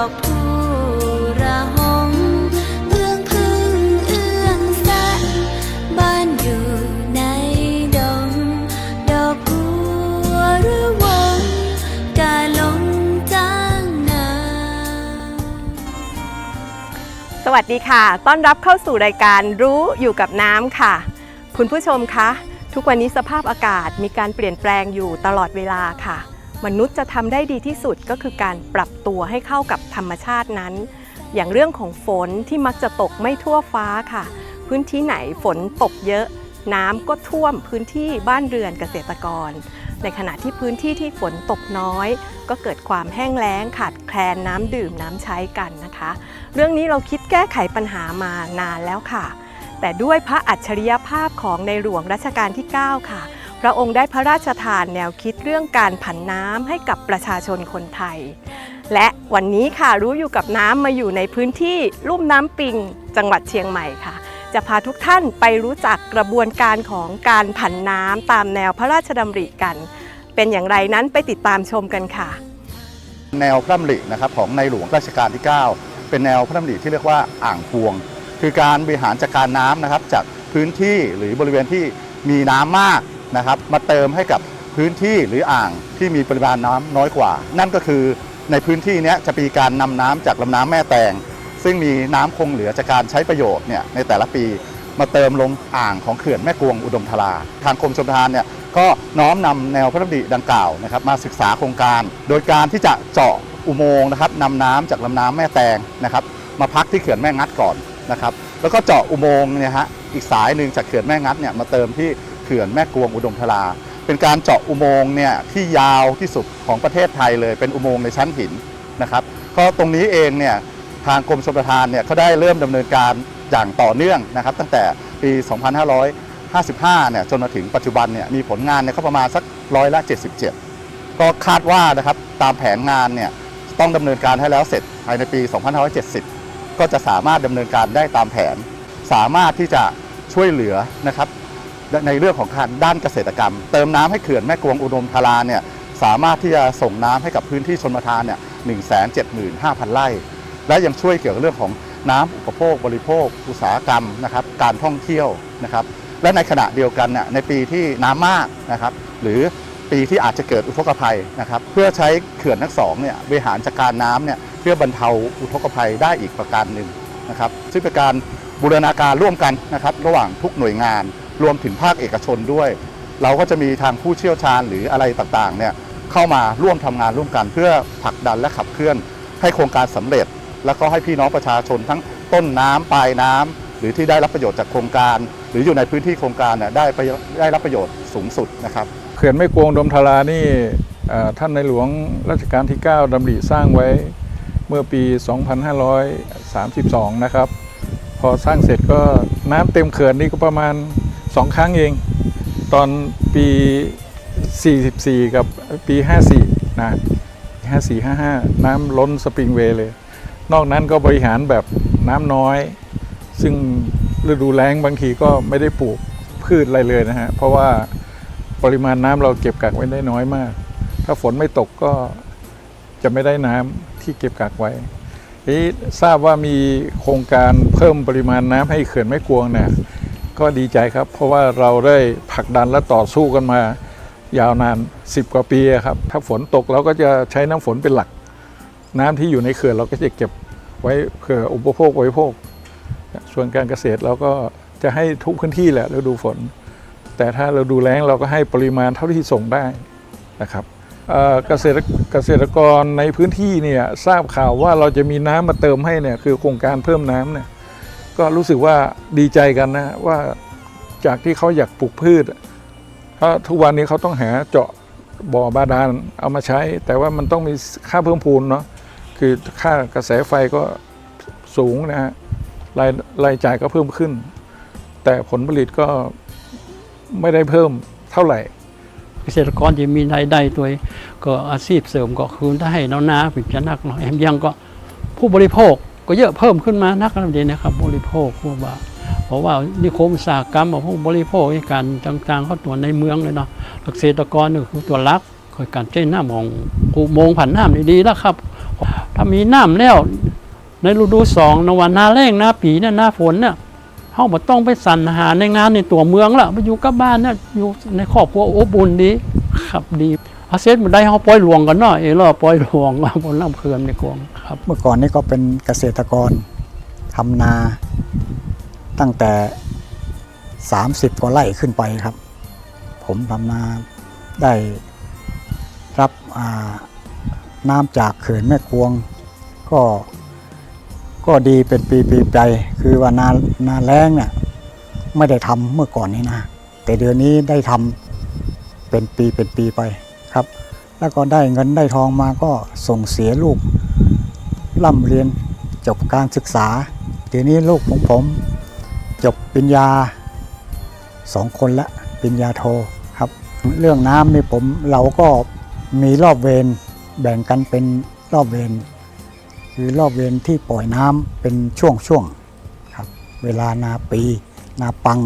อกผู้ระหงเอื้องพึ่งเอื้องสะบ้านอยู่ในดง ดอกบัวระวงกาลงจ้างนา สวัสดีค่ะ ต้อนรับเข้าสู่รายการรู้อยู่กับน้ำค่ะ คุณผู้ชมคะ ทุกวันนี้สภาพอากาศมีการเปลี่ยนแปลงอยู่ตลอดเวลาค่ะ มนุษย์จะทำได้ดีที่สุดก็คือการปรับตัวให้เข้ากับธรรมชาตินั้น อย่างเรื่องของฝนที่มักจะตกไม่ทั่วฟ้าค่ะ พื้นที่ไหนฝนตกเยอะ น้ำก็ท่วมพื้นที่บ้านเรือนเกษตรกร ในขณะที่พื้นที่ที่ฝนตกน้อย ก็เกิดความแห้งแล้งขาดแคลนน้ำดื่มน้ำใช้กันนะคะ เรื่องนี้เราคิดแก้ไขปัญหามานานแล้วค่ะ แต่ด้วยพระอัจฉริยภาพของในหลวงรัชกาลที่ 9 ค่ะ พระองค์ได้พระราชทานแนวคิดเรื่องการผันน้ำให้กับประชาชนคนไทย และวันนี้ค่ะรู้อยู่กับน้ำมาอยู่ในพื้นที่ลุ่มน้ำปิงจังหวัดเชียงใหม่ค่ะ จะพาทุกท่านไปรู้จักกระบวนการของการผันน้ำตามแนวพระราชดำริกัน เป็นอย่างไรนั้นไปติดตามชมกันค่ะ แนวพระดำรินะครับของในหลวงรัชกาลที่ 9 เป็นแนวพระดำริที่เรียกว่าอ่างพวง คือการบริหารจัดการน้ำนะครับจากพื้นที่หรือบริเวณที่มีน้ำมาก นะครับมาเติมให้กับพื้นที่หรืออ่างที่มีปริมาณน้ำน้อยกว่า นั่นก็คือในพื้นที่นี้จะมีการนำน้ำจากลำน้ำแม่แตง ซึ่งมีน้ำคงเหลือจากการใช้ประโยชน์เนี่ยในแต่ละปี มาเติมลงอ่างของเขื่อนแม่กวงอุดมธาราทางกรมชลประทานเนี่ยก็น้อมนำแนวพระดำริดังกล่าวนะครับมาศึกษาโครงการ โดยการที่จะเจาะอุโมงค์นะครับนำน้ำจากลำน้ำแม่แตงนะครับมาพักที่เขื่อนแม่งัดก่อนนะครับแล้วก็เจาะอุโมงค์เนี่ยฮะอีกสายหนึ่งจากเขื่อนแม่งัดเนี่ยมาเติมที่ เขื่อนแม่กวงอุดมธาราเป็นการเจาะอุโมงค์เนี่ยที่ยาวที่สุดของประเทศไทยเลยเป็นอุโมงค์ในชั้นหินนะครับก็ตรงนี้เองเนี่ยทางกรมชลประทานเนี่ยเขาได้เริ่มดำเนินการอย่างต่อเนื่องนะครับ ตั้งแต่ปี 2555 เนี่ยจนมาถึงปัจจุบันเนี่ยมีผลงานเนี่ยก็ประมาณสักร้อยละ 77 ก็คาดว่านะครับตามแผนงานเนี่ยต้องดำเนินการให้แล้วเสร็จภายในปี 2570 ก็จะสามารถดำเนินการได้ตามแผน สามารถที่จะช่วยเหลือนะครับ ในเรื่องของการด้านเกษตรกรรม เติมน้ำให้เขื่อนแม่กวงอุดมธาราเนี่ยสามารถที่จะส่งน้ำให้กับพื้นที่ชนประทานเนี่ย175,000ไร่ และยังช่วยเกี่ยวกับเรื่องของน้ำอุปโภคบริโภค อุตสาหกรรมนะครับการท่องเที่ยวนะครับและในขณะเดียวกันเนี่ยในปีที่น้ำมากนะครับหรือปีที่อาจจะเกิดอุทกภัยนะครับเพื่อใช้เขื่อนทั้งสองเนี่ยบริหารจัดการน้ำเนี่ยเพื่อบรรเทาอุทกภัยได้อีกประการหนึ่งนะครับซึ่งเป็นการบูรณาการร่วมกันนะครับระหว่างทุกหน่วยงาน รวมถึงภาคเอกชนด้วย เราก็จะมีทางผู้เชี่ยวชาญหรืออะไรต่างๆเนี่ยเข้ามาร่วมทำงานร่วมกันเพื่อผลักดันและขับเคลื่อน ให้โครงการสำเร็จ แล้วก็ให้พี่น้องประชาชนทั้งต้นน้ำปลายน้ำหรือที่ได้รับประโยชน์จากโครงการ หรืออยู่ในพื้นที่โครงการเนี่ยได้ปได้รับประโยชน์สูงสุดนะครับเขื่อนแม่กวงดมธารานี่ท่านในหลวงรัชกาลที่ 9ดำริสร้างไว้เมื่อปี 2532 นะครับ พอสร้างเสร็จก็น้ำเต็มเขื่อนนี่ก็ประมาณ 2ครั้งเอง ตอนปี 44 กับปี 54 นะ 54 55 น้ำล้นสปริงเวย์เลย นอกนั้นก็บริหารแบบน้ำน้อย ซึ่งฤดูแล้งบางทีก็ไม่ได้ปลูกพืชอะไรเลยนะฮะ เพราะว่าปริมาณน้ำเราเก็บกักไว้ได้น้อยมาก ถ้าฝนไม่ตกก็จะไม่ได้น้ำที่เก็บกักไว้นี้ทราบว่ามีโครงการเพิ่มปริมาณน้ำให้เขื่อนแม่กวงเนี่ย ก็ดีใจครับ เพราะว่าเราได้ผลักดันและต่อสู้กันมายาวนาน 10 กว่าปีครับ ถ้าฝนตกเราก็จะใช้น้ำฝนเป็นหลัก น้ำที่อยู่ในเขื่อนเราก็จะเก็บไว้เผื่ออุปโภคบริโภคส่วนการเกษตรเราก็จะให้ทุกพื้นที่แหละฤดูฝน แต่ถ้าเราดูแล้งเราก็ให้ปริมาณเท่าที่ส่งได้นะครับเอ่อเกษตรเกษตรกรในพื้นที่เนี่ยทราบข่าวว่าเราจะมีน้ำมาเติมให้เนี่ยคือโครงการเพิ่มน้ำเนี่ย ก็รู้สึกว่าดีใจกันนะว่าจากที่เขาอยากปลูกพืชเพราะทุกวันนี้เขาต้องหาเจาะบ่อบาดาลเอามาใช้ แต่ว่ามันต้องมีค่าเพิ่มพูนเนาะคือค่ากระแสไฟก็สูงนะฮะรายรายจ่ายก็เพิ่มขึ้น แต่ผลผลิตก็ไม่ได้เพิ่มเท่าไหร่ เกษตรกรจะมีรายได้ตัวเองก็อาชีพเสริมก็คือได้น้องนาผิดจะนักหน่อยแถมยังก็ผู้บริโภค ก็เยอะเพิ่มขึ้นมานักนั่นเองนะครับ บริโภคพวกว่าเพราะว่านิคมอุตสาหกรรมของพวกบริโภคในการต่างๆเขาตัวในเมืองเลยเนาะเกษตรกรนี่คือตัวรักคอยการใช้น้ำของอุโมงผ่านน้ำนี่ดีแล้วครับ ถ้ามีน้ำแล้วในฤดูสองในวันหน้าแล้งหน้าปีเนี่ยหน้าฝนเนี่ยเฮาบ่ต้องไปสรรหาในงานในตัวเมืองละมาอยู่กับบ้านเนี่ยอยู่ในครอบครัวอบอุ่นดี ครับดี อาเซตมันได้เฮาปล่อยหลวงกันเนาะเออล่อปล่อยหลวงว่าบนลำเขื่อนในกวงครับ เมื่อก่อนนี่ก็เป็นเกษตรกรทำนาตั้งแต่ 30กว่าไร่ขึ้นไปครับ ผมทำนาได้รับน้ำจากเขื่อนแม่กวง ก็ก็ดีเป็นปีๆไปคือว่านานาแล้งเนี่ยไม่ได้ทำเมื่อก่อนนี้นะ แต่เดือนนี้ได้ทำเป็นปีเป็นปีไป ครับ แล้วก็ได้เงินได้ทองมาก็ส่งเสียลูกร่ำเรียนจบการศึกษาเดี๋ยวนี้ลูกของผมจบปริญญาสองคนละปริญญาโทครับ เรื่องน้ำนี่ผมเราก็มีรอบเวรแบ่งกันเป็นรอบเวรคือรอบเวรที่ปล่อยน้ำเป็นช่วงๆครับ เวลานาปี นาปัง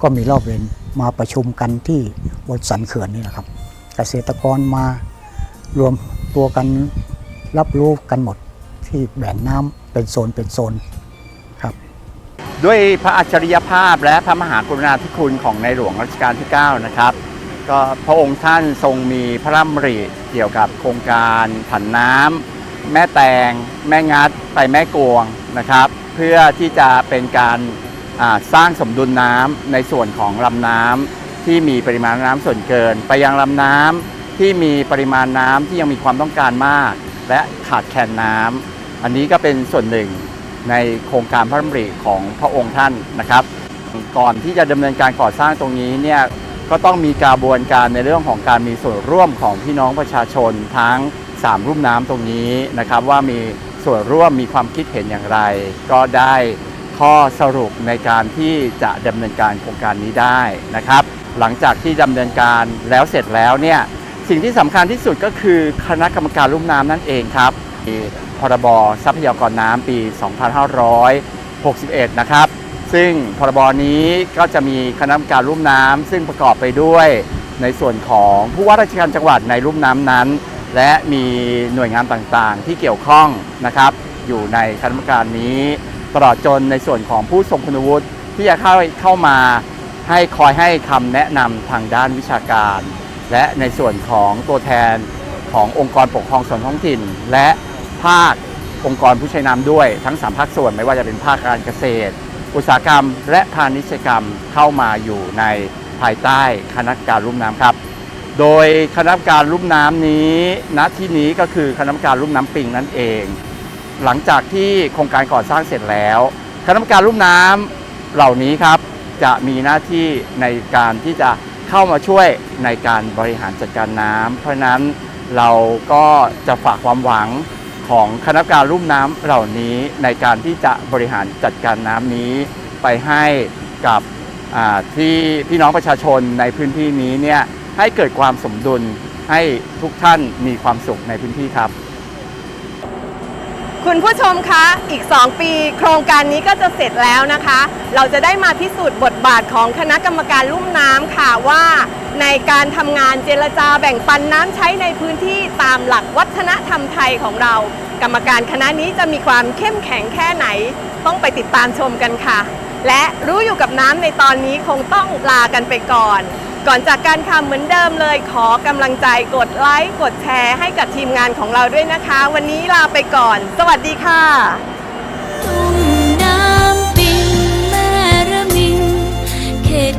ก็มีรอบเวรมาประชุมกันที่บนสันเขื่อนนี่แหละครับ เกษตรกรมารวมตัวกันรับรู้กันหมดที่แบ่งน้ำเป็นโซนเป็นโซนครับ ด้วยพระอัจฉริยภาพและพระมหากรุณาธิคุณของในหลวงรัชกาลที่ 9 นะครับ ก็พระองค์ท่านทรงมีพระราชดำริเกี่ยวกับโครงการผันน้ำแม่แตง แม่งัดไปแม่กวงนะครับ เพื่อที่จะเป็นการสร้างสมดุลน้ำในส่วนของลำน้ำ ที่มีปริมาณน้ำส่วนเกิน ไปยังลำน้ำที่มีปริมาณน้ำที่ยังมีความต้องการมาก และขาดแคลนน้ำอันนี้ก็เป็นส่วนหนึ่งในโครงการพระดำริของพระองค์ท่านนะครับ ก่อนที่จะดำเนินการก่อสร้างตรงนี้เนี่ยก็ต้องมีกระบวนการในเรื่องของการมีส่วนร่วมของพี่น้องประชาชนทั้ง 3 รุ่มน้ำตรงนี้นะครับ ว่ามีส่วนร่วมมีความคิดเห็นอย่างไร ก็ได้ข้อสรุปในการที่จะดำเนินการโครงการนี้ได้นะครับ หลังจากที่ดำเนินการแล้วเสร็จแล้วเนี่ยสิ่งที่สำคัญที่สุดก็คือคณะกรรมการรุ่มน้ำนั่นเองครับพรบทรัพยากรน้ำปี 2561 นะครับ ซึ่งพรบนี้ก็จะมีคณะกรรมการรุ่มน้ำซึ่งประกอบไปด้วยในส่วนของผู้ว่าราชการจังหวัดในรุ่มน้ำนั้น และมีหน่วยงานต่างๆ ที่เกี่ยวข้องนะครับ อยู่ในคณะกรรมการนี้ ตลอดจนในส่วนของผู้ทรงคุณวุฒิที่จะเข้าเข้ามา ให้คอยให้คำแนะนำทางด้านวิชาการ และในส่วนของตัวแทนขององค์กรปกครองส่วนท้องถิ่น และภาคองค์กรผู้ใช้น้ำด้วย ทั้ง 3 ภาคส่วนไม่ว่าจะเป็นภาคการเกษตร อุตสาหกรรม และพาณิชยกรรมเข้ามาอยู่ในภายใต้คณะกรรมการรุ่มน้ำครับ โดยคณะกรรมการรุ่มน้ำนี้ณที่นี้ก็คือคณะกรรมการรุ่มน้ำปิงนั่นเอง หลังจากที่โครงการก่อสร้างเสร็จแล้ว คณะกรรมการรุ่มน้ำเหล่านี้ครับ จะมีหน้าที่ในการที่จะเข้ามาช่วยในการบริหารจัดการน้ำเพราะฉะนั้นเราก็จะฝากความหวังของคณะกรรมการรุ่มน้ำเหล่านี้ในการที่จะบริหารจัดการน้ำนี้ไปให้กับที่พี่น้องประชาชนในพื้นที่นี้เนี่ยให้เกิดความสมดุลให้ทุกท่านมีความสุขในพื้นที่ครับ คุณผู้ชมคะ อีก 2 ปีโครงการนี้ก็จะเสร็จแล้วนะคะ เราจะได้มาพิสูจน์บทบาทของคณะกรรมการลุ่มน้ำค่ะว่า ในการทำงานเจรจาแบ่งปันน้ำใช้ในพื้นที่ตามหลักวัฒนธรรมไทยของเรา กรรมการคณะนี้จะมีความเข้มแข็งแค่ไหน ต้องไปติดตามชมกันค่ะ และรู้อยู่กับน้ำในตอนนี้คงต้องลากันไปก่อน ก่อนจากการค่ะเหมือนเดิมเลยขอกำลังใจกดไลค์กดแชร์ให้กับทีมงานของเราด้วยนะคะ วันนี้ลาไปก่อน สวัสดีค่ะ ทุ่งน้ำปิงแม่ระมิงเขต